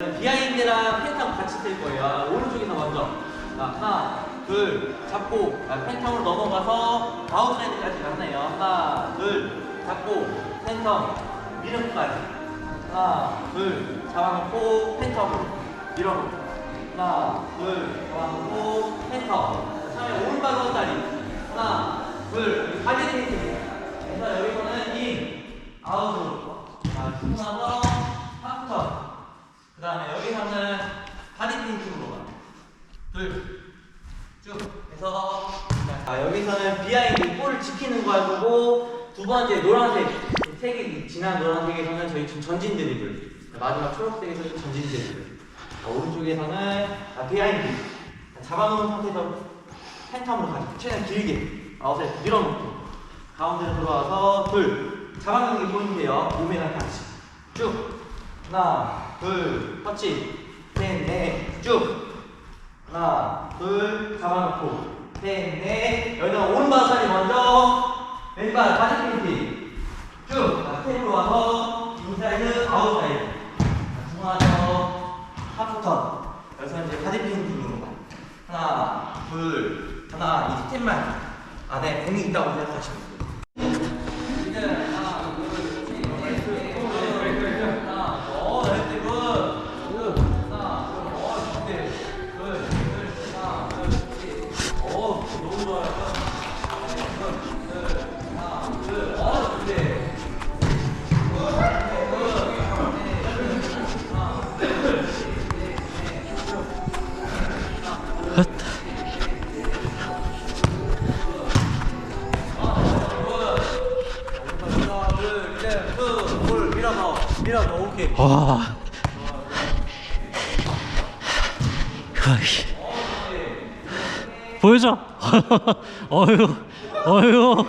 비하인드랑 팬텀 같이 뜰 거예요. 아, 오른쪽에서 먼저. 자, 하나, 둘, 잡고 아, 팬텀으로 넘어가서 아웃사이드까지 가네요. 하나, 둘, 잡고 팬텀 밀어까지. 하나, 둘, 잡아놓고 팬텀으로 밀어놓고. 하나, 둘, 잡아놓고 팬텀. 자, 처음에 오른발 오른다리. 하나, 둘, 바디 테이크. 그래서 여기서는 인, 아웃으로. 자, 하프턴. 그 다음에 여기서는 바디 페인팅으로 가. 둘, 쭉 해서 자 여기서는 비하인드 볼을 지키는 거 하고 두 번째 노란색 색이 진한 노란색에서는 저희 지금 전진 드리블. 마지막 초록색에서는 전진 드리블. 자, 오른쪽에서는 아, 비하인드 자, 잡아놓은 상태에서 팬텀으로 가죠. 최대한 길게. 아웃에 밀어놓고. 가운데로 들어와서 둘 잡아놓는 게 포인트예요. 몸이랑 같이 쭉 하나 둘 터치 셋넷쭉 하나, 둘, 잡아놓고, 셋, 넷, 여기서 오른발 다리 먼저, 왼발 바디 페인팅. 쭉, 자, 스텝으로 와서, 인사이드, 아웃사이드. 자, 중화서, 하프턴. 여기서 이제 바디 페인팅으로 가. 하나, 둘, 하나, 이 스텝만 안에 공이 있다고 생각하시면 돼요. 와. 보여줘. 어휴, 어휴.